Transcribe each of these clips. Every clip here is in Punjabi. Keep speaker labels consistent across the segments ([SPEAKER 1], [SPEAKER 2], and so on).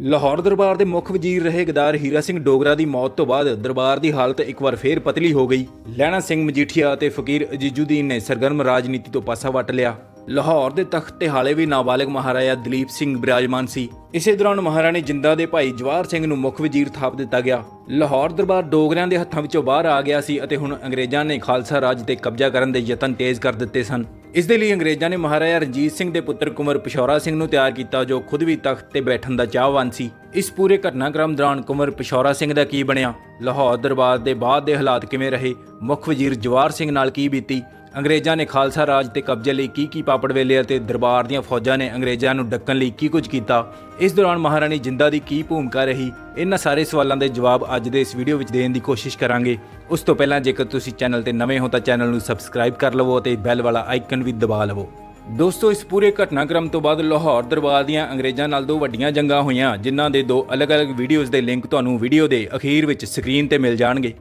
[SPEAKER 1] ਲਾਹੌਰ ਦਰਬਾਰ ਦੇ ਮੁੱਖ ਵਜ਼ੀਰ ਰਹੇ ਗਦਾਰ ਹੀਰਾ ਸਿੰਘ ਡੋਗਰਾ ਦੀ ਮੌਤ ਤੋਂ ਬਾਅਦ ਦਰਬਾਰ ਦੀ ਹਾਲਤ ਇੱਕ ਵਾਰ ਫੇਰ ਪਤਲੀ ਹੋ ਗਈ। ਲੈਣਾ ਸਿੰਘ ਮਜੀਠੀਆ ਅਤੇ ਫਕੀਰ ਅਜੀਜੁਦੀਨ ਨੇ ਸਰਗਰਮ ਰਾਜਨੀਤੀ ਤੋਂ ਪਾਸਾ ਵੱਟ ਲਿਆ। ਲਾਹੌਰ ਦੇ ਤਖਤ ਤੇ ਹਾਲੇ ਵੀ ਨਾਬਾਲਗ ਮਹਾਰਾਜਾ ਦਲੀਪ ਸਿੰਘ ਬਿਰਾਜਮਾਨ ਸੀ। ਇਸੇ ਦੌਰਾਨ ਮਹਾਰਾਣੀ ਜਿੰਦਾ ਦੇ ਭਾਈ ਜਵਾਹਰ ਸਿੰਘ ਨੂੰ ਮੁੱਖ ਵਜ਼ੀਰ ਥਾਪ ਦਿੱਤਾ ਗਿਆ। ਲਾਹੌਰ ਦਰਬਾਰ ਡੋਗਰਿਆਂ ਦੇ ਹੱਥਾਂ ਵਿੱਚੋਂ ਬਾਹਰ ਆ ਗਿਆ ਸੀ ਅਤੇ ਹੁਣ ਅੰਗਰੇਜ਼ਾਂ ਨੇ ਖਾਲਸਾ ਰਾਜ ਤੇ ਕਬਜ਼ਾ ਕਰਨ ਦੇ ਯਤਨ ਤੇਜ਼ ਕਰ ਦਿੱਤੇ ਸਨ। ਇਸ ਦੇ ਲਈ ਅੰਗਰੇਜ਼ਾਂ ਨੇ ਮਹਾਰਾਜਾ ਰਣਜੀਤ ਸਿੰਘ ਦੇ ਪੁੱਤਰ ਕੁੰਵਰ ਪਿਸ਼ੌਰਾ ਸਿੰਘ ਨੂੰ ਤਿਆਰ ਕੀਤਾ ਜੋ ਖੁਦ ਵੀ ਤਖਤ ਤੇ ਬੈਠਣ ਦਾ ਚਾਹਵਾਨ ਸੀ। ਇਸ ਪੂਰੇ ਘਟਨਾਕ੍ਰਮ ਦੌਰਾਨ ਕੁੰਵਰ ਪਿਸ਼ੌਰਾ ਸਿੰਘ ਦਾ ਕੀ ਬਣਿਆ? ਲਾਹੌਰ ਦਰਬਾਰ ਦੇ ਬਾਅਦ ਦੇ ਹਾਲਾਤ ਕਿਵੇਂ ਰਹੇ? ਮੁੱਖ ਵਜ਼ੀਰ ਜਵਾਹਰ ਸਿੰਘ ਨਾਲ ਕੀ ਬੀਤੀ? ਅੰਗਰੇਜ਼ਾਂ ਨੇ ਖਾਲਸਾ ਰਾਜ ਤੇ ਕਬਜ਼ੇ ਲਈ ਕੀ ਕੀ ਪਾਪੜ ਵੇਲੇ ਅਤੇ ਦਰਬਾਰ ਦੀਆਂ ਫੌਜਾਂ ਨੇ ਅੰਗਰੇਜ਼ਾਂ ਨੂੰ ਡੱਕਣ ਲਈ ਕੀ ਕੁਝ ਕੀਤਾ? ਇਸ ਦੌਰਾਨ ਮਹਾਰਾਣੀ ਜਿੰਦਾ ਦੀ ਕੀ ਭੂਮਿਕਾ ਰਹੀ? ਇਹਨਾਂ ਸਾਰੇ ਸਵਾਲਾਂ ਦੇ ਜਵਾਬ ਅੱਜ ਦੇ ਇਸ ਵੀਡੀਓ ਵਿੱਚ ਦੇਣ ਦੀ ਕੋਸ਼ਿਸ਼ ਕਰਾਂਗੇ। ਉਸ ਤੋਂ ਪਹਿਲਾਂ ਜੇਕਰ ਤੁਸੀਂ ਚੈਨਲ ਤੇ ਨਵੇਂ ਹੋ ਤਾਂ ਚੈਨਲ ਨੂੰ ਸਬਸਕ੍ਰਾਈਬ ਕਰ ਲਵੋ ਅਤੇ ਬੈਲ ਵਾਲਾ ਆਈਕਨ ਵੀ ਦਬਾ ਲਵੋ। ਦੋਸਤੋ, ਇਸ ਪੂਰੇ ਘਟਨਾਕ੍ਰਮ ਤੋਂ ਬਾਅਦ ਲਾਹੌਰ ਦਰਬਾਰ ਦੀਆਂ ਅੰਗਰੇਜ਼ਾਂ ਨਾਲ ਦੋ ਵੱਡੀਆਂ ਜੰਗਾਂ ਹੋਈਆਂ, ਜਿਨ੍ਹਾਂ ਦੇ ਦੋ ਅਲੱਗ-ਅਲੱਗ ਵੀਡੀਓਜ਼ ਦੇ ਲਿੰਕ ਤੁਹਾਨੂੰ ਵੀਡੀਓ ਦੇ ਅਖੀਰ ਵਿੱਚ ਸਕਰੀਨ ਤੇ ਮਿਲ ਜਾਣਗੇ।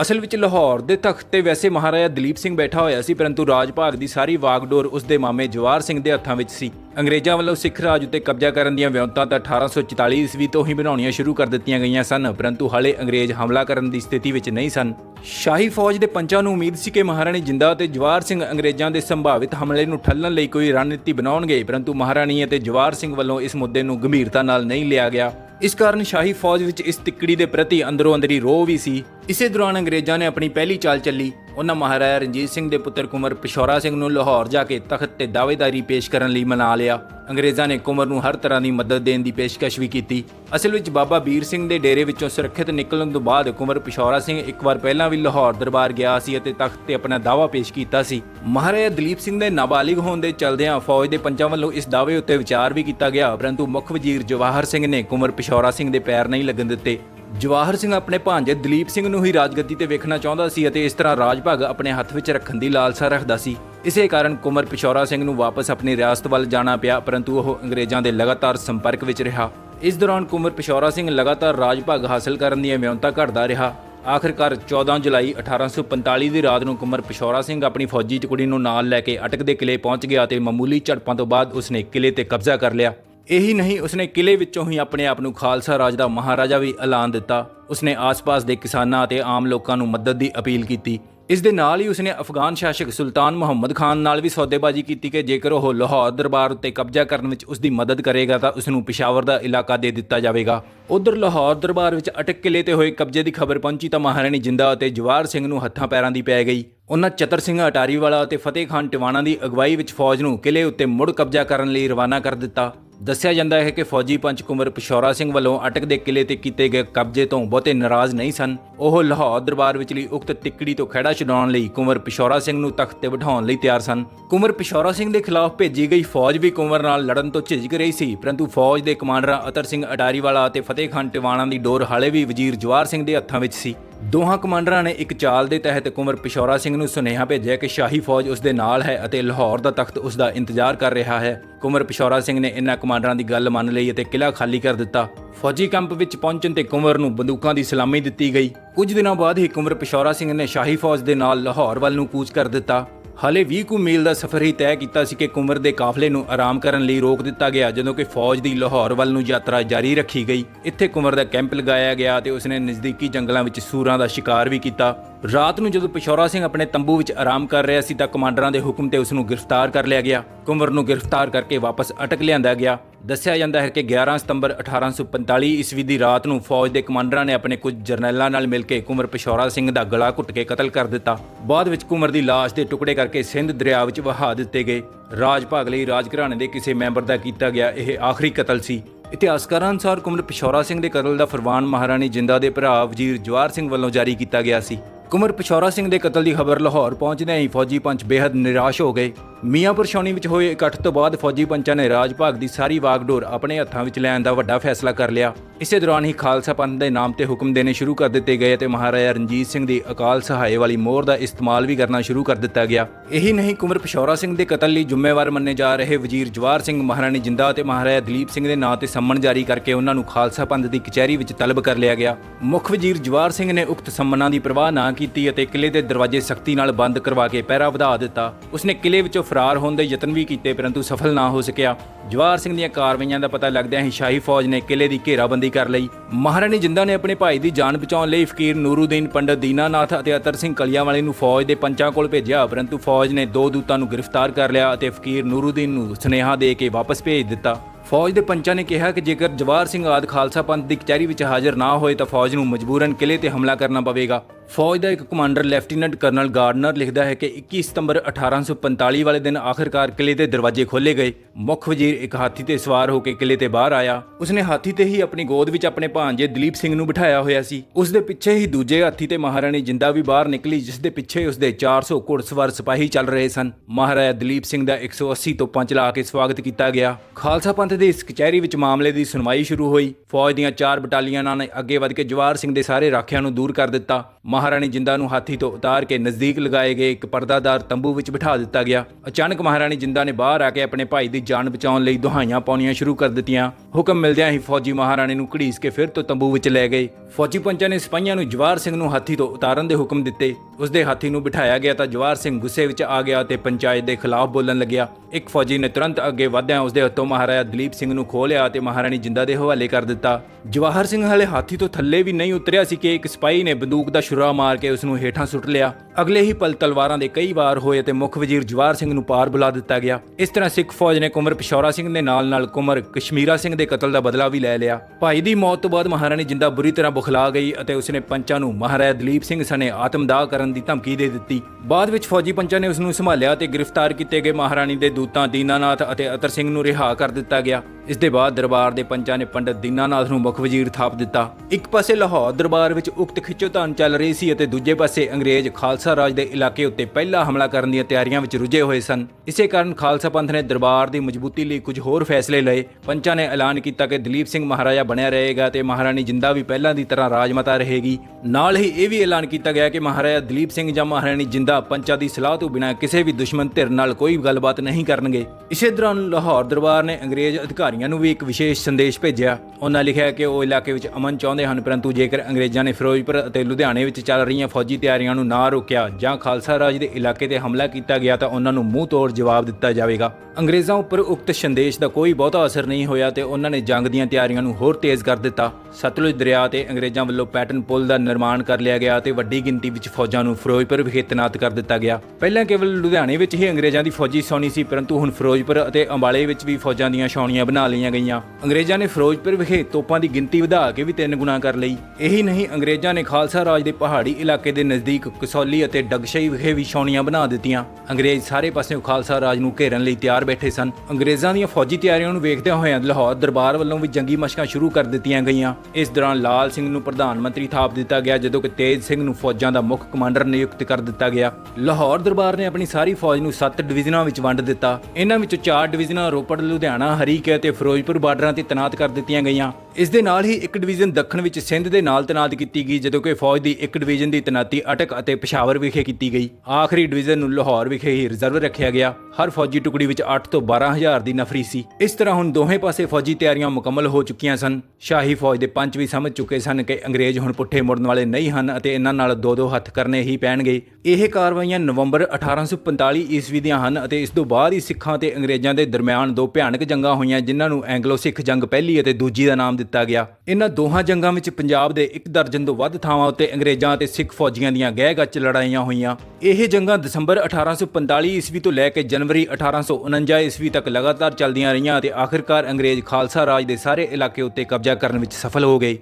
[SPEAKER 1] ਅਸਲ ਵਿੱਚ ਲਾਹੌਰ ਦੇ ਤਖਤ ਤੇ ਵੈਸੇ ਮਹਾਰਾਜਾ ਦਲੀਪ ਸਿੰਘ ਬੈਠਾ ਹੋਇਆ ਸੀ, ਪਰੰਤੂ ਰਾਜ ਭਾਗ ਦੀ ਸਾਰੀ ਵਾਗਡੋਰ ਉਸ ਦੇ ਮਾਮੇ ਜਵਾਹਰ ਸਿੰਘ ਦੇ ਹੱਥਾਂ ਵਿੱਚ ਸੀ। ਅੰਗਰੇਜ਼ਾਂ ਵੱਲੋਂ ਸਿੱਖ ਰਾਜ ਉੱਤੇ ਕਬਜ਼ਾ ਕਰਨ ਦੀਆਂ ਵਿਉਂਤਾਂ ਤਾਂ 1844 ਈਸਵੀ ਤੋਂ ਹੀ ਬਣਾਉਣੀਆਂ ਸ਼ੁਰੂ ਕਰ ਦਿੱਤੀਆਂ ਗਈਆਂ ਸਨ, ਪਰੰਤੂ ਹਾਲੇ ਅੰਗਰੇਜ਼ ਹਮਲਾ ਕਰਨ ਦੀ ਸਥਿਤੀ ਵਿੱਚ ਨਹੀਂ ਸਨ। ਸ਼ਾਹੀ ਫੌਜ ਦੇ ਪੰਚਾਂ ਨੂੰ ਉਮੀਦ ਸੀ ਕਿ ਮਹਾਰਾਣੀ ਜਿੰਦਾ ਅਤੇ ਜਵਾਹਰ ਸਿੰਘ ਅੰਗਰੇਜ਼ਾਂ ਦੇ ਸੰਭਾਵਿਤ ਹਮਲੇ ਨੂੰ ਠੱਲਣ ਲਈ ਕੋਈ ਰਣਨੀਤੀ ਬਣਾਉਣਗੇ, ਪਰੰਤੂ ਮਹਾਰਾਣੀ ਅਤੇ ਜਵਾਹਰ ਸਿੰਘ ਵੱਲੋਂ ਇਸ ਮੁੱਦੇ ਨੂੰ ਗੰਭੀਰਤਾ ਨਾਲ ਨਹੀਂ ਲਿਆ ਗਿਆ। ਇਸ ਕਾਰਨ ਸ਼ਾਹੀ ਫੌਜ ਵਿੱਚ ਇਸ ਤਿੱਕੜੀ ਦੇ ਪ੍ਰਤੀ ਅੰਦਰੋਂ ਅੰਦਰੀ ਰੋਹ ਵੀ ਸੀ। ਇਸੇ ਦੌਰਾਨ ਅੰਗਰੇਜ਼ਾਂ ਨੇ ਆਪਣੀ ਪਹਿਲੀ ਚਾਲ ਚੱਲੀ। ਉਹਨਾਂ ਮਹਾਰਾਜਾ ਰਣਜੀਤ ਸਿੰਘ ਦੇ ਪੁੱਤਰ ਕੁੰਵਰ ਪਿਸ਼ੌਰਾ ਸਿੰਘ ਨੂੰ ਲਾਹੌਰ ਜਾ ਕੇ ਤਖਤ ਤੇ ਦਾਅਵੇਦਾਰੀ ਪੇਸ਼ ਕਰਨ ਲਈ ਮਨਾ ਲਿਆ। ਅੰਗਰੇਜ਼ਾਂ ਨੇ ਕੁੰਵਰ ਨੂੰ ਹਰ ਤਰ੍ਹਾਂ ਦੀ ਮਦਦ ਦੇਣ ਦੀ ਪੇਸ਼ਕਸ਼ ਵੀ ਕੀਤੀ। ਅਸਲ ਵਿੱਚ ਬਾਬਾ ਵੀਰ ਸਿੰਘ ਦੇ ਡੇਰੇ ਵਿੱਚੋਂ ਸੁਰੱਖਿਅਤ ਨਿਕਲਣ ਤੋਂ ਬਾਅਦ ਕੁੰਵਰ ਪਿਸ਼ੌਰਾ ਸਿੰਘ ਇੱਕ ਵਾਰ ਪਹਿਲਾਂ ਵੀ ਲਾਹੌਰ ਦਰਬਾਰ ਗਿਆ ਸੀ ਅਤੇ ਤਖਤ ਤੇ ਆਪਣਾ ਦਾਅਵਾ ਪੇਸ਼ ਕੀਤਾ ਸੀ। ਮਹਾਰਾਜਾ ਦਲੀਪ ਸਿੰਘ ਦੇ ਨਾਬਾਲਿਗ ਹੋਣ ਦੇ ਚਲਦਿਆਂ ਫੌਜ ਦੇ ਪੰਜਾਂ ਵੱਲੋਂ ਇਸ ਦਾਅਵੇ ਉੱਤੇ ਵਿਚਾਰ ਵੀ ਕੀਤਾ ਗਿਆ, ਪਰੰਤੂ ਮੁੱਖ ਵਜ਼ੀਰ ਜਵਾਹਰ ਸਿੰਘ ਨੇ ਕੁੰਵਰ ਪਿਸ਼ੌਰਾ ਸਿੰਘ ਦੇ ਪੈਰ ਨਹੀਂ ਲੱਗਣ ਦਿੱਤੇ। ਜਵਾਹਰ ਸਿੰਘ ਆਪਣੇ ਭਾਂਜੇ ਦਲੀਪ ਸਿੰਘ ਨੂੰ ਹੀ ਰਾਜਗੱਦੀ ਤੇ ਵੇਖਣਾ ਚਾਹੁੰਦਾ ਸੀ ਅਤੇ ਇਸ ਤਰ੍ਹਾਂ ਰਾਜ ਭਾਗ ਆਪਣੇ ਹੱਥ ਵਿੱਚ ਰੱਖਣ ਦੀ ਲਾਲਸਾ ਰੱਖਦਾ ਸੀ। ਇਸੇ ਕਾਰਨ ਕੁਮਰ ਪਿਸ਼ੌਰਾ ਸਿੰਘ ਨੂੰ ਵਾਪਸ ਆਪਣੀ ਰਿਆਸਤ ਵੱਲ ਜਾਣਾ ਪਿਆ, ਪਰੰਤੂ ਉਹ ਅੰਗਰੇਜ਼ਾਂ ਦੇ ਲਗਾਤਾਰ ਸੰਪਰਕ ਵਿੱਚ ਰਿਹਾ। ਇਸ ਦੌਰਾਨ ਕੁਮਰ ਪਿਸ਼ੌਰਾ ਸਿੰਘ ਲਗਾਤਾਰ ਰਾਜ ਭਾਗ ਹਾਸਲ ਕਰਨ ਦੀਆਂ ਵਿਉਂਤਾਂ ਘੜਦਾ ਰਿਹਾ। ਆਖਰਕਾਰ 14 ਜੁਲਾਈ 1845 ਦੀ ਰਾਤ ਨੂੰ ਕੁਮਰ ਪਿਸ਼ੌਰਾ ਸਿੰਘ ਆਪਣੀ ਫੌਜੀ ਟੁਕੜੀ ਨੂੰ ਨਾਲ ਲੈ ਕੇ ਅਟਕ ਦੇ ਕਿਲੇ ਪਹੁੰਚ ਗਿਆ ਤੇ ਮਾਮੂਲੀ ਝੜਪਾਂ ਤੋਂ ਬਾਅਦ ਉਸਨੇ ਕਿਲੇ ਤੇ ਕਬਜ਼ਾ ਕਰ ਲਿਆ। ਇਹੀ ਨਹੀਂ, ਉਸਨੇ ਕਿਲੇ ਵਿੱਚੋਂ ਹੀ ਆਪਣੇ ਆਪ ਨੂੰ ਖਾਲਸਾ ਰਾਜ ਦਾ ਮਹਾਰਾਜਾ ਵੀ ਐਲਾਨ ਦਿੱਤਾ। ਉਸਨੇ ਆਸ-ਪਾਸ ਦੇ ਕਿਸਾਨਾਂ ਅਤੇ ਆਮ ਲੋਕਾਂ ਨੂੰ ਮਦਦ ਦੀ ਅਪੀਲ ਕੀਤੀ। ਇਸ ਦੇ ਨਾਲ ਹੀ ਉਸਨੇ ਅਫਗਾਨ ਸ਼ਾਸਕ ਸੁਲਤਾਨ ਮੁਹੰਮਦ ਖਾਨ ਨਾਲ ਵੀ ਸੌਦੇਬਾਜ਼ੀ ਕੀਤੀ ਕਿ ਜੇਕਰ ਉਹ ਲਾਹੌਰ ਦਰਬਾਰ ਉੱਤੇ ਕਬਜ਼ਾ ਕਰਨ ਵਿੱਚ ਉਸ ਦੀ ਮਦਦ ਕਰੇਗਾ ਤਾਂ ਉਸ ਨੂੰ ਪਿਸ਼ਾਵਰ ਦਾ ਇਲਾਕਾ ਦੇ ਦਿੱਤਾ ਜਾਵੇਗਾ। ਉਧਰ ਲਾਹੌਰ ਦਰਬਾਰ ਵਿੱਚ ਅਟਕ ਕਿਲੇ ਤੇ ਹੋਏ ਕਬਜ਼ੇ ਦੀ ਖਬਰ ਪਹੁੰਚੀ ਤਾਂ ਮਹਾਰਾਣੀ ਜਿੰਦਾ ਅਤੇ ਜਵਾਹਰ ਸਿੰਘ ਨੂੰ ਹੱਥਾਂ ਪੈਰਾਂ ਦੀ ਪੈ ਗਈ। ਉਹਨਾਂ ਚਤਰ ਸਿੰਘ ਅਟਾਰੀ ਵਾਲਾ ਅਤੇ ਫਤਿਹ ਖਾਨ ਟਿਵਾਣਾ ਦੀ ਅਗਵਾਈ ਵਿੱਚ ਫੌਜ ਨੂੰ ਕਿਲੇ ਉੱਤੇ ਮੁੜ ਕਬਜ਼ਾ ਕਰਨ ਲਈ ਰਵਾਨਾ ਕਰ ਦਿੱਤਾ। ਦੱਸਿਆ ਜਾਂਦਾ ਹੈ ਕਿ ਫੌਜੀ ਪੰਚ ਕੁਮਰ ਪਿਸ਼ੌਰਾ ਸਿੰਘ ਵੱਲੋਂ ਅਟਕ ਦੇ ਕਿਲੇ ਤੇ ਕੀਤੇ ਗਏ ਕਬਜ਼ੇ ਤੋਂ ਬਹੁਤੇ ਨਾਰਾਜ਼ ਨਹੀਂ ਸਨ। ਉਹ ਲਾਹੌਰ ਦਰਬਾਰ ਵਿਚਲੀ ਉਕਤ ਟਿੱਕੜੀ ਤੋਂ ਖਹਿੜਾ ਛਡਾਉਣ ਲਈ ਕੁਮਰ ਪਿਸ਼ੌਰਾ ਸਿੰਘ ਨੂੰ ਤਖਤ ਤੇ ਬਿਠਾਉਣ ਲਈ ਤਿਆਰ ਸਨ। ਕੁਮਰ ਪਿਸ਼ੌਰਾ ਸਿੰਘ ਦੇ ਖਿਲਾਫ ਭੇਜੀ ਗਈ ਫੌਜ ਵੀ ਕੁਮਰ ਨਾਲ ਲੜਨ ਤੋਂ ਝਿਜਕ ਰਹੀ ਸੀ, ਪਰੰਤੂ ਫੌਜ ਦੇ ਕਮਾਂਡਰਾਂ ਅਤਰ ਸਿੰਘ ਅਟਾਰੀਵਾਲਾ ਅਤੇ ਫਤਿਹ ਖਾਨ ਟਿਵਾਣਾ ਦੀ ਡੋਰ ਹਾਲੇ ਵੀ ਵਜ਼ੀਰ ਜਵਾਹਰ ਸਿੰਘ ਦੇ ਹੱਥਾਂ ਵਿੱਚ ਸੀ। ਦੋਹਾਂ ਕਮਾਂਡਰਾਂ ਨੇ ਇੱਕ ਚਾਲ ਦੇ ਤਹਿਤ ਕੁਮਰ ਪਿਸ਼ੌਰਾ ਸਿੰਘ ਨੂੰ ਸੁਨੇਹਾ ਭੇਜਿਆ ਕਿ ਸ਼ਾਹੀ ਫੌਜ ਉਸ ਦੇ ਨਾਲ ਹੈ ਅਤੇ ਲਾਹੌਰ ਦਾ ਤਖਤ ਉਸ ਦਾ ਇੰਤਜ਼ਾਰ ਕਰ ਰਿਹਾ ਹੈ। ਕੁਮਰ ਪਿਸ਼ੌਰਾ ਸਿੰਘ ਨੇ ਇਨ੍ਹਾਂ ਕਮਾਂਡਰਾਂ ਦੀ ਗੱਲ ਮੰਨ ਲਈ ਅਤੇ ਕਿਲਾ ਖਾਲੀ ਕਰ ਦਿੱਤਾ। ਫੌਜੀ ਕੈਂਪ ਵਿੱਚ ਪਹੁੰਚਣ ਤੇ ਕੁਮਰ ਨੂੰ ਬੰਦੂਕਾਂ ਦੀ ਸਲਾਮੀ ਦਿੱਤੀ ਗਈ। ਕੁਝ ਦਿਨਾਂ ਬਾਅਦ ਹੀ ਕੁਮਰ ਪਿਸ਼ੌਰਾ ਸਿੰਘ ਨੇ ਸ਼ਾਹੀ ਫੌਜ ਦੇ ਨਾਲ ਲਾਹੌਰ ਵੱਲ ਨੂੰ ਕੂਚ ਕਰ ਦਿੱਤਾ। ਹਾਲੇ 20 ਕੁ ਮੀਲ ਦਾ ਸਫ਼ਰ ਹੀ ਤੈਅ ਕੀਤਾ ਸੀ ਕਿ ਕੁੰਵਰ ਦੇ ਕਾਫਲੇ ਨੂੰ ਆਰਾਮ ਕਰਨ ਲਈ ਰੋਕ ਦਿੱਤਾ ਗਿਆ, ਜਦੋਂ ਕਿ ਫੌਜ ਦੀ ਲਾਹੌਰ ਵੱਲ ਨੂੰ ਯਾਤਰਾ ਜਾਰੀ ਰੱਖੀ ਗਈ। ਇੱਥੇ ਕੁੰਵਰ ਦਾ ਕੈਂਪ ਲਗਾਇਆ ਗਿਆ ਤੇ ਉਸਨੇ ਨਜ਼ਦੀਕੀ ਜੰਗਲਾਂ ਵਿੱਚ ਸੂਰਾਂ ਦਾ ਸ਼ਿਕਾਰ ਵੀ ਕੀਤਾ। ਰਾਤ ਨੂੰ ਜਦੋਂ ਪਿਸ਼ੌਰਾ ਸਿੰਘ ਆਪਣੇ ਤੰਬੂ ਵਿੱਚ ਆਰਾਮ ਕਰ ਰਿਹਾ ਸੀ ਤਾਂ ਕਮਾਂਡਰਾਂ ਦੇ ਹੁਕਮ ਤੇ ਉਸ ਨੂੰ ਗ੍ਰਿਫਤਾਰ ਕਰ ਲਿਆ ਗਿਆ। ਕੁਮਰ ਨੂੰ ਗ੍ਰਿਫਤਾਰ ਕਰਕੇ ਵਾਪਸ ਅਟਕ ਲਿਆਂਦਾ ਗਿਆ। ਦੱਸਿਆ ਜਾਂਦਾ ਹੈ ਕਿ 11 ਸਤੰਬਰ 1845 ਈਸਵੀ ਦੀ ਰਾਤ ਨੂੰ ਫੌਜ ਦੇ ਕਮਾਂਡਰਾਂ ਨੇ ਆਪਣੇ ਕੁਝ ਜਰਨੈਲਾਂ ਨਾਲ ਮਿਲ ਕੇ ਕੁਮਰ ਪਿਸ਼ੌਰਾ ਸਿੰਘ ਦਾ ਗਲਾ ਘੁੱਟ ਕੇ ਕਤਲ ਕਰ ਦਿੱਤਾ। ਬਾਅਦ ਵਿੱਚ ਕੁਮਰ ਦੀ ਲਾਸ਼ ਦੇ ਟੁਕੜੇ ਕਰਕੇ ਸਿੰਧ ਦਰਿਆ ਵਿੱਚ ਵਹਾ ਦਿੱਤੇ ਗਏ। ਰਾਜ ਭਾਗ ਲਈ ਰਾਜ ਘਰਾਣੇ ਦੇ ਕਿਸੇ ਮੈਂਬਰ ਦਾ ਕੀਤਾ ਗਿਆ ਇਹ ਆਖਰੀ ਕਤਲ ਸੀ। ਇਤਿਹਾਸਕਾਰਾਂ ਅਨੁਸਾਰ ਕੁਮਰ ਪਿਸ਼ੌਰਾ ਸਿੰਘ ਦੇ ਕਤਲ ਦਾ ਫਰਮਾਨ ਮਹਾਰਾਣੀ ਜਿੰਦਾ ਦੇ ਭਰਾ ਵਜ਼ੀਰ ਜਵਾਹਰ ਸਿੰਘ ਵੱਲੋਂ ਜਾਰੀ ਕੀਤਾ ਗਿਆ ਸੀ। ਕੁਮਰ ਪਿਸ਼ੌਰਾ ਸਿੰਘ ਦੇ ਕਤਲ ਦੀ ਖਬਰ ਲਾਹੌਰ ਪਹੁੰਚਦਿਆਂ ਹੀ ਫੌਜੀ ਪੰਚ ਬੇहद ਨਿਰਾਸ਼ ਹੋ ਗਏ। ਮੀਆਂਪੁਰ ਛਾਉਣੀ ਵਿੱਚ ਹੋਏ ਇਕੱਠ ਤੋਂ ਬਾਅਦ ਫੌਜੀ ਪੰਚਾਂ ਨੇ ਰਾਜ ਭਾਗ ਦੀ ਸਾਰੀ ਵਾਗਡੋਰ ਆਪਣੇ ਹੱਥਾਂ ਵਿੱਚ ਲੈਣ ਦਾ ਵੱਡਾ ਫੈਸਲਾ ਕਰ ਲਿਆ। ਇਸੇ ਦੌਰਾਨ ਹੀ ਖਾਲਸਾ ਪੰਥ ਦੇ ਨਾਮ ਤੇ ਹੁਕਮ ਦੇਣੇ ਸ਼ੁਰੂ ਕਰ ਦਿੱਤੇ ਗਏ ਤੇ ਮਹਾਰਾਜਾ ਰਣਜੀਤ ਸਿੰਘ ਦੀ ਅਕਾਲ ਸਹਾਇ ਵਾਲੀ ਮੋਹਰ ਦਾ ਇਸਤੇਮਾਲ ਵੀ ਕਰਨਾ ਸ਼ੁਰੂ ਕਰ ਦਿੱਤਾ ਗਿਆ। ਇਹੀ ਨਹੀਂ, ਕੁਮਰ ਪਿਸ਼ੌਰਾ ਸਿੰਘ ਦੇ ਕਤਲ ਲਈ ਜ਼ਿੰਮੇਵਾਰ ਮੰਨੇ ਜਾ ਰਹੇ ਵਜ਼ੀਰ ਜਵਾਹਰ ਸਿੰਘ ਮਹਾਰਾਣੀ ਜਿੰਦਾ ਤੇ ਮਹਾਰਾਜਾ ਦਲੀਪ ਸਿੰਘ ਦੇ ਨਾਂ ਤੇ ਸੰਮਨ ਜਾਰੀ ਕਰਕੇ ਉਹਨਾਂ ਨੂੰ ਖਾਲਸਾ ਪੰਥ ਦੀ ਕਚਹਿਰੀ ਵਿੱਚ ਤਲਬ ਕਰ ਲਿਆ ਗਿਆ। ਮੁੱਖ ਵਜ਼ੀਰ ਜਵਾਹਰ ਸਿੰਘ ਨੇ ਉਕਤ ਸੰਮਨਾਂ ਦੀ ਪਰਵਾਹ ਨਾ ਕੀਤੀ ਅਤੇ ਕਿਲੇ ਦੇ ਦਰਵਾਜ਼ੇ ਸਖਤੀ ਨਾਲ ਬੰਦ ਕਰਵਾ ਕੇ ਪਹਿਰਾ ਵਧਾ ਦਿੱਤਾ। ਉਸਨੇ ਕਿਲੇ ਵਿੱਚੋਂ ਫਰਾਰ ਹੋਣ ਦੇ ਯਤਨ ਵੀ ਕੀਤੇ, ਪਰੰਤੂ ਸਫਲ ਨਾ ਹੋ ਸਕਿਆ। ਜਵਾਹਰ ਸਿੰਘ ਦੀਆਂ ਕਾਰਵਾਈਆਂ ਦਾ ਪਤਾ ਲੱਗਦਿਆਂ ਹੀ ਸ਼ਾਹੀ ਫੌਜ ਨੇ ਕਿਲੇ ਦੀ ਘੇਰਾਬੰਦੀ ਕਰ ਲਈ। ਮਹਾਰਾਣੀ ਜਿੰਦਾ ਨੇ ਆਪਣੇ ਭਾਈ ਦੀ ਜਾਨ ਬਚਾਉਣ ਲਈ ਫਕੀਰ ਨੂਰੂਦੀਨ, ਪੰਡਤ ਦੀਨਾਨਾਥ ਅਤੇ ਅਤਰ ਸਿੰਘ ਕਲਿਆਵਾਲੇ ਨੂੰ ਫੌਜ ਦੇ ਪੰਚਾਂ ਕੋਲ ਭੇਜਿਆ, ਪਰੰਤੂ ਫੌਜ ਨੇ ਦੋ ਦੂਤਾਂ ਨੂੰ ਗ੍ਰਿਫਤਾਰ ਕਰ ਲਿਆ ਅਤੇ ਫਕੀਰ ਨੂਰੂਦੀਨ ਨੂੰ ਸੁਨੇਹਾ ਦੇ ਕੇ ਵਾਪਸ ਭੇਜ ਦਿੱਤਾ। ਫੌਜ ਦੇ ਪੰਚਾਂ ਨੇ ਕਿਹਾ ਕਿ ਜੇਕਰ ਜਵਾਹਰ ਸਿੰਘ ਆਦ ਖਾਲਸਾ ਪੰਥ ਦੀ ਕਚਹਿਰੀ ਵਿੱਚ ਹਾਜ਼ਰ ਨਾ ਹੋਏ ਤਾਂ ਫੌਜ ਨੂੰ ਮਜਬੂਰਨ ਕਿਲੇ ਤੇ ਹਮਲਾ ਕਰਨਾ ਪਵੇਗਾ। ਫੌਜ ਦਾ ਇੱਕ ਕਮਾਂਡਰ ਲੈਫਟੀਨੈਂਟ ਕਰਨਲ ਗਾਰਡਨਰ ਲਿਖਦਾ ਹੈ ਕਿ 21 ਸਤੰਬਰ 1845 ਵਾਲੇ ਦਿਨ ਆਖਰਕਾਰ ਕਿਲੇ ਦੇ ਦਰਵਾਜ਼ੇ ਖੋਲੇ ਗਏ। ਮੁੱਖ ਵਜ਼ੀਰ ਇੱਕ ਹਾਥੀ ਤੇ ਸਵਾਰ ਹੋ ਕੇ ਕਿਲੇ ਤੇ ਬਾਹਰ ਆਇਆ। ਉਸਨੇ ਹਾਥੀ ਤੇ ਹੀ ਆਪਣੀ ਗੋਦ ਵਿੱਚ ਆਪਣੇ ਭਾਂਜੇ ਦਲੀਪ ਸਿੰਘ ਨੂੰ ਬਿਠਾਇਆ ਹੋਇਆ ਸੀ। ਉਸ ਦੇ ਪਿੱਛੇ ਹੀ ਦੂਜੇ ਹਾਥੀ ਤੇ ਮਹਾਰਾਣੀ ਜਿੰਦਾ ਵੀ ਬਾਹਰ ਨਿਕਲੀ, ਜਿਸ ਦੇ ਪਿੱਛੇ ਉਸ ਦੇ 400 ਘੁੜਸਵਾਰ ਸਿਪਾਹੀ ਚੱਲ ਰਹੇ ਸਨ। ਮਹਾਰਾਜਾ ਦਲੀਪ ਸਿੰਘ ਦਾ 180 ਤੋਪਾਂ ਚਲਾ ਕੇ ਸਵਾਗਤ ਕੀਤਾ ਗਿਆ। ਖਾਲਸਾ ਪੰਥ ਦੇ ਇਸ ਕਚਹਿਰੀ ਵਿੱਚ ਮਾਮਲੇ ਦੀ ਸੁਣਵਾਈ ਸ਼ੁਰੂ ਹੋਈ। ਫੌਜ ਦੀਆਂ ਚਾਰ ਬਟਾਲੀਅਨਾਂ ਨੇ ਅੱਗੇ ਵਧ ਕੇ ਜਵਾਹਰ ਸਿੰਘ ਦੇ ਸਾਰੇ ਰਾਖਿਆਂ ਨੂੰ ਦੂਰ ਕਰ ਦਿੱਤਾ। ਮਹਾਰਾਣੀ ਜਿੰਦਾ ਨੂੰ ਹਾਥੀ ਤੋਂ ਉਤਾਰ ਕੇ ਨਜ਼ਦੀਕ ਲਗਾਏ ਗਏ ਇੱਕ ਪਰਦਾਦਾਰ ਤੰਬੂ ਵਿੱਚ ਬਿਠਾ ਦਿੱਤਾ ਗਿਆ। ਅਚਾਨਕ ਮਹਾਰਾਣੀ ਜਿੰਦਾ ਨੇ ਬਾਹਰ ਆ ਕੇ ਆਪਣੇ ਭਾਈ ਦੀ ਜਾਨ ਬਚਾਉਣ ਲਈ ਦੁਹਾਈਆਂ ਪਾਉਣੀਆਂ ਸ਼ੁਰੂ ਕਰ ਦਿੱਤੀਆਂ। ਹੁਕਮ ਮਿਲਦਿਆਂ ਹੀ ਫੌਜੀ ਮਹਾਰਾਣੀ ਨੂੰ ਘੜੀਸ ਕੇ ਫਿਰ ਤੋਂ ਤੰਬੂ ਵਿੱਚ ਲੈ ਗਏ। ਫੌਜੀ ਪੰਚਾਂ ਨੇ ਸਿਪਾਹੀਆਂ ਨੂੰ ਜਵਾਹਰ ਸਿੰਘ ਨੂੰ ਹਾਥੀ ਤੋਂ ਉਤਾਰਨ ਦੇ ਹੁਕਮ ਦਿੱਤੇ। ਉਸ ਦੇ ਹਾਥੀ ਨੂੰ ਬਿਠਾਇਆ ਗਿਆ ਤਾਂ ਜਵਾਹਰ ਸਿੰਘ ਗੁੱਸੇ ਵਿੱਚ ਆ ਗਿਆ ਤੇ ਪੰਚਾਇਤ ਦੇ ਖਿਲਾਫ ਬੋਲਣ ਲੱਗਿਆ। ਇੱਕ ਫੌਜੀ ਨੇ ਤੁਰੰਤ ਅੱਗੇ ਵਧਦਿਆਂ ਉਸ ਦੇ ਹੱਥੋਂ ਮਹਾਰਾਜਾ ਦਲੀਪ ਸਿੰਘ ਨੂੰ ਖੋਲਿਆ ਤੇ ਮਹਾਰਾਣੀ ਜਿੰਦਾ ਦੇ ਹਵਾਲੇ ਕਰ ਦਿੱਤਾ। ਜਵਾਹਰ ਸਿੰਘ ਹਲੇ ਹਾਥੀ ਤੋਂ ਥੱਲੇ ਵੀ ਨਹੀਂ ਉਤਰਿਆ ਸੀ ਕਿ ਇੱਕ ਸਿਪਾਹੀ ਨੇ ਬੰਦੂਕ ਦਾ ਛੁਰਾ ਮਾਰ ਕੇ ਉਸ ਨੂੰ ਹੇਠਾਂ ਸੁੱਟ ਲਿਆ। ਅਗਲੇ ਹੀ ਪਲ ਤਲਵਾਰਾਂ ਦੇ ਕਈ ਵਾਰ ਹੋਏ ਤੇ ਮੁੱਖ ਵਜ਼ੀਰ ਜਵਾਹਰ ਸਿੰਘ ਨੂੰ ਪਾਰ ਬੁਲਾ ਦਿੱਤਾ ਗਿਆ। ਇਸ ਤਰ੍ਹਾਂ ਸਿੱਖ ਫੌਜ ਨੇ ਕੁਮਰ ਪਿਸ਼ੌਰਾ ਸਿੰਘ ਦੇ ਨਾਲ ਨਾਲ ਕੁਮਰ ਕਸ਼ਮੀਰਾ ਸਿੰਘ ਦੇ ਕਤਲ ਦਾ ਬਦਲਾ ਵੀ ਲੈ ਲਿਆ। ਭਾਈ ਦੀ ਮੌਤ ਤੋਂ ਬਾਅਦ ਮਹਾਰਾਣੀ ਜਿੰਦਾ ਬੁਰੀ ਤਰ੍ਹਾਂ ਬੁਖਲਾ ਗਈ ਅਤੇ ਉਸਨੇ ਪੰਚਾਂ ਨੂੰ ਮਹਾਰਾਜਾ ਦਲੀਪ ਸਿੰਘ ਸਣੇ ਆਤਮਦਾਹ ਕਰਨ ਦੀ ਧਮਕੀ ਦੇ ਦਿੱਤੀ। ਬਾਅਦ ਵਿੱਚ ਫੌਜੀ ਪੰਚਾਂ ਨੇ ਉਸ ਨੂੰ ਸੰਭਾਲਿਆ ਤੇ ਗ੍ਰਿਫਤਾਰ ਕੀਤੇ ਗਏ ਮਹਾਰਾਣੀ ਦੇ ਦੂਤਾਂ ਦੀਨਾਨਾਥ ਅਤੇ ਅਤਰ ਸਿੰਘ ਨੂੰ ਰਿਹਾ ਕਰ ਦਿੱਤਾ ਗਿਆ। ਇਸ ਦੇ ਬਾਅਦ ਦਰਬਾਰ ਦੇ ਪੰਚਾਂ ਨੇ ਪੰਡਤ ਦੀਨਾਨਾਥ ਨੂੰ ਮੁੱਖ ਵਜ਼ੀਰ ਥਾਪ ਦਿੱਤਾ। ਇੱਕ ਪਾਸੇ ਲਾਹੌਰ ਦਰਬਾਰ ਵਿੱਚ ਉਕਤ ਖਿੱਚੋਤਾਣ ਚੱਲ ਰਹੀ ਸੀ ਅਤੇ ਦੂਜੇ ਪਾਸੇ ਅੰਗਰੇਜ਼ ਖਾਲਸਾ ਰਾਜ ਦੇ ਇਲਾਕੇ ਉੱਤੇ ਪਹਿਲਾ ਹਮਲਾ ਕਰਨ ਦੀਆਂ ਤਿਆਰੀਆਂ ਵਿੱਚ ਰੁੱਝੇ ਹੋਏ ਸਨ। ਇਸੇ ਕਾਰਨ ਖਾਲਸਾ ਪੰਥ ਨੇ ਦਰਬਾਰ ਦੀ ਮਜ਼ਬੂਤੀ ਲਈ ਕੁਝ ਹੋਰ ਫੈਸਲੇ ਲਏ। ਪੰਚਾਂ ਨੇ ਐਲਾਨ ਕੀਤਾ ਕਿ ਦਲੀਪ ਸਿੰਘ ਮਹਾਰਾਜਾ ਬਣਿਆ ਰਹੇਗਾ ਤੇ ਮਹਾਰਾਣੀ ਜਿੰਦਾ ਵੀ ਪਹਿਲਾਂ ਦੀ ਤਰ੍ਹਾਂ ਰਾਜਮਾਤਾ ਰਹੇਗੀ। ਨਾਲ ਹੀ ਇਹ ਵੀ ਐਲਾਨ ਕੀਤਾ ਗਿਆ ਕਿ ਮਹਾਰਾਜਾ ਦਲੀਪ ਸਿੰਘ ਜਾਂ ਮਹਾਰਾਣੀ ਜਿੰਦਾ ਪੰਚਾਂ ਦੀ ਸਲਾਹ ਤੋਂ ਬਿਨਾਂ ਕਿਸੇ ਵੀ ਦੁਸ਼ਮਣ ਧਿਰ ਨਾਲ ਕੋਈ ਗੱਲਬਾਤ ਨਹੀਂ ਕਰਨਗੇ। ਇਸੇ ਦੌਰਾਨ ਲਾਹੌਰ ਦਰਬਾਰ ਨੇ ਅੰਗਰੇਜ਼ ਅਧਿਕਾਰੀਆਂ ਨੂੰ ਵੀ ਇੱਕ ਵਿਸ਼ੇਸ਼ ਸੰਦੇਸ਼ ਭੇਜਿਆ। ਉਹਨਾਂ ਲਿਖਿਆ ਕਿ ਉਹ ਇਲਾਕੇ ਵਿੱਚ ਅਮਨ ਚਾਹੁੰਦੇ ਹਨ, ਪਰੰਤੂ ਜੇਕਰ ਅੰਗਰੇਜ਼ਾਂ ਨੇ ਫਿਰੋਜ਼ਪੁਰ ਅਤੇ ਲੁਧਿਆਣੇ ਵਿੱਚ ਚੱਲ ਰਹੀਆਂ ਫੌਜੀ ਤਿਆਰੀਆਂ ਨੂੰ ਨਾ ਰੋਕਿਆ ਜਾਂ ਖਾਲਸਾ ਰਾਜ ਦੇ ਇਲਾਕੇ ਤੇ ਹਮਲਾ ਕੀਤਾ ਗਿਆ ਤਾਂ ਉਹਨਾਂ ਨੂੰ ਮੂੰਹ ਤੋੜ ਜਵਾਬ ਦਿੱਤਾ ਜਾਵੇਗਾ। ਅੰਗਰੇਜ਼ਾਂ ਉੱਪਰ ਉਕਤ ਸੰਦੇਸ਼ ਦਾ ਕੋਈ ਬਹੁਤਾ ਅਸਰ ਨਹੀਂ ਹੋਇਆ ਤੇ ਉਹਨਾਂ ਨੇ ਜੰਗ ਦੀਆਂ ਤਿਆਰੀਆਂ ਨੂੰ ਹੋਰ ਤੇਜ਼ ਕਰ ਦਿੱਤਾ। ਸਤਲੁਜ ਦਰਿਆ ਤੇ ਅੰਗਰੇਜ਼ਾਂ ਵੱਲੋਂ ਪੈਟਰਨ ਪੁਲ ਦਾ ਨਿਰਮਾਣ ਕਰ ਲਿਆ ਗਿਆ ਤੇ ਵੱਡੀ ਗਿਣਤੀ ਵਿੱਚ ਫੌਜਾਂ ਨੂੰ ਫਿਰੋਜ਼ਪੁਰ ਵਿਖੇ ਤੈਨਾਤ ਕਰ ਦਿੱਤਾ ਗਿਆ। ਪਹਿਲਾਂ ਕੇਵਲ ਲੁਧਿਆਣੇ ਵਿੱਚ ਹੀ ਅੰਗਰੇਜ਼ਾਂ ਦੀ ਫੌਜੀ ਸੌਣੀ ਸੀ, ਪਰੰਤੂ ਹੁਣ ਫਿਰੋਜ਼ਪੁਰ ਅਤੇ ਅੰਬਾਲੇ ਵਿੱਚ ਵੀ ਫੌਜਾਂ ਦੀਆਂ ਛਾਉਣੀਆਂ ਬਣਾ ਲਈਆਂ ਗਈਆਂ। ਅੰਗਰੇਜ਼ਾਂ ਨੇ ਫਿਰੋਜ਼ਪੁਰ ਵਿਖੇ ਤੋਪਾਂ ਦੀ ਗਿਣਤੀ ਵਧਾ ਕੇ ਵੀ ਤਿੰਨ ਗੁਣਾ ਕਰ ਲਈ। ਇਹੀ ਨਹੀਂ, ਅੰਗਰੇਜ਼ਾਂ ਨੇ ਖਾਲਸਾ ਰਾਜ ਦੇ ਪਹਾੜੀ ਇਲਾਕੇ ਦੇ ਨਜ਼ਦੀਕ ਕਸੌਲੀ ਅਤੇ ਡਗਸ਼ਈ ਵਿਖੇ ਵੀ ਛਾਉਣੀਆਂ ਬਣਾ ਦਿੱਤੀਆਂ। ਅੰਗਰੇਜ਼ ਸਾਰੇ ਪਾਸਿਓਂ ਖਾਲਸਾ ਰਾਜ ਨੂੰ ਘੇਰਨ ਲਈ ਤਿਆਰ ਬੈਠੇ ਸਨ। ਅੰਗਰੇਜ਼ਾਂ ਦੀਆਂ ਫੌਜੀ ਤਿਆਰੀਆਂ ਨੂੰ ਵੇਖਦਿਆਂ ਹੋਇਆਂ ਲਾਹੌਰ ਦਰਬਾਰ ਵੱਲੋਂ ਵੀ ਜੰਗੀ ਮਸ਼ਕਾਂ ਸ਼ੁਰੂ ਕਰ ਦਿੱਤੀਆਂ ਗਈਆਂ। ਇਸ ਦੌਰਾਨ ਲਾਲ ਸਿੰਘ ਨੂੰ ਪ੍ਰਧਾਨ ਮੰਤਰੀ ਥਾਪ ਦਿੱਤਾ ਗਿਆ, ਜਦੋਂ ਕਿ ਤੇਜ ਸਿੰਘ ਨੂੰ ਫੌਜਾਂ ਦਾ ਮੁੱਖ ਕਮਾਂਡਰ ਨਿਯੁਕਤ ਕਰ ਦਿੱਤਾ ਗਿਆ। ਲਾਹੌਰ ਦਰਬਾਰ ਨੇ ਆਪਣੀ ਸਾਰੀ ਫੌਜ ਨੂੰ 7 ਡਿਵੀਜ਼ਨਾਂ ਵਿੱਚ ਵੰਡ ਦਿੱਤਾ। ਇਹਨਾਂ ਵਿੱਚੋਂ 4 ਡਿਵੀਜ਼ਨਾਂ ਰੋਪੜ, ਲੁਧਿਆਣਾ, ਹਰੀਕੇ ਅਤੇ ਫਿਰੋਜ਼ਪੁਰ ਬਾਰਡਰਾਂ ਤੇ ਤੈਨਾਤ ਕਰ ਦਿੱਤੀਆਂ ਗਈਆਂ। дня. ਇਸ ਦੇ ਨਾਲ ਹੀ ਇੱਕ ਡਿਵੀਜ਼ਨ ਦੱਖਣ ਵਿੱਚ ਸਿੰਧ ਦੇ ਨਾਲ ਤੈਨਾਤ ਕੀਤੀ ਗਈ, ਜਦੋਂ ਕਿ ਫੌਜ ਦੀ ਇੱਕ ਡਿਵੀਜ਼ਨ ਦੀ ਤੈਨਾਤੀ ਅਟਕ ਅਤੇ ਪਿਸ਼ਾਵਰ ਵਿਖੇ ਕੀਤੀ ਗਈ। ਆਖਰੀ ਡਿਵੀਜ਼ਨ ਨੂੰ ਲਾਹੌਰ ਵਿਖੇ ਹੀ ਰਿਜ਼ਰਵ ਰੱਖਿਆ ਗਿਆ। ਹਰ ਫੌਜੀ ਟੁਕੜੀ ਵਿੱਚ 8 ਤੋਂ 12000 ਦੀ ਨਫਰੀ ਸੀ। ਇਸ ਤਰ੍ਹਾਂ ਹੁਣ ਦੋਹੇ ਪਾਸੇ ਫੌਜੀ ਤਿਆਰੀਆਂ ਮੁਕੰਮਲ ਹੋ ਚੁੱਕੀਆਂ ਸਨ। ਸ਼ਾਹੀ ਫੌਜ ਦੇ ਪੰਚ ਵੀ ਸਮਝ ਚੁੱਕੇ ਸਨ ਕਿ ਅੰਗਰੇਜ਼ ਹੁਣ ਪੁੱਠੇ ਮੁੜਨ ਵਾਲੇ ਨਹੀਂ ਹਨ ਅਤੇ ਇਹਨਾਂ ਨਾਲ ਦੋ ਦੋ ਹੱਥ ਕਰਨੇ ਹੀ ਪੈਣਗੇ। ਇਹ ਕਾਰਵਾਈਆਂ ਨਵੰਬਰ 1845 ਈਸਵੀ ਦੀਆਂ ਹਨ ਅਤੇ ਇਸ ਤੋਂ ਬਾਅਦ ਹੀ ਸਿੱਖਾਂ ਤੇ ਅੰਗਰੇਜ਼ਾਂ ਦੇ ਦਰਮਿਆਨ ਦੋ ਭਿਆਨਕ ਜੰਗਾਂ ਹੋਈਆਂ, ਜਿਨ੍ਹਾਂ ਨੂੰ ਐਂਗਲੋ ਸਿੱਖ ਜੰਗ ਪਹਿਲੀ ਅਤੇ ਦੂਜੀ ਦਾ ਨਾਮ ਦਿੱਤਾ ਗਿਆ। ਇਹਨਾਂ ਦੋਹਾਂ ਜੰਗਾਂ ਵਿੱਚ ਪੰਜਾਬ ਦੇ ਇੱਕ ਦਰਜਨ ਤੋਂ ਵੱਧ ਥਾਵਾਂ ਉੱਤੇ ਅੰਗਰੇਜ਼ਾਂ ਅਤੇ ਸਿੱਖ ਫੌਜੀਆਂ ਦੀਆਂ ਗਹਿ ਗੱਚ ਲੜਾਈਆਂ ਹੋਈਆਂ। ਇਹ ਜੰਗਾਂ ਦਸੰਬਰ 1845 ਈਸਵੀ ਤੋਂ ਲੈ ਕੇ ਜਨਵਰੀ 1849 ਈਸਵੀ ਤੱਕ ਲਗਾਤਾਰ ਚੱਲਦੀਆਂ ਰਹੀਆਂ ਅਤੇ ਆਖਿਰਕਾਰ ਅੰਗਰੇਜ਼ ਖਾਲਸਾ ਰਾਜ ਦੇ ਸਾਰੇ ਇਲਾਕੇ ਉੱਤੇ ਕਬਜ਼ਾ ਕਰਨ ਵਿੱਚ ਸਫਲ ਹੋ ਗਏ।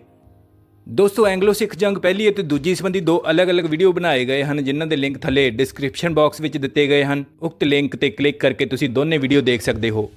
[SPEAKER 1] ਦੋਸਤੋ, ਐਂਗਲੋ ਸਿੱਖ ਜੰਗ ਪਹਿਲੀ ਅਤੇ ਦੂਜੀ ਸੰਬੰਧੀ ਦੋ ਅਲੱਗ-ਅਲੱਗ ਵੀਡੀਓ ਬਣਾਏ ਗਏ ਹਨ, ਜਿਨ੍ਹਾਂ ਦੇ ਲਿੰਕ ਥੱਲੇ ਡਿਸਕ੍ਰਿਪਸ਼ਨ ਬਾਕਸ ਵਿੱਚ ਦਿੱਤੇ ਗਏ ਹਨ। ਉਕਤ ਲਿੰਕ ਤੇ ਕਲਿੱਕ ਕਰਕੇ ਤੁਸੀਂ ਦੋਨੇ ਵੀਡੀਓ ਦੇਖ ਸਕਦੇ ਹੋ।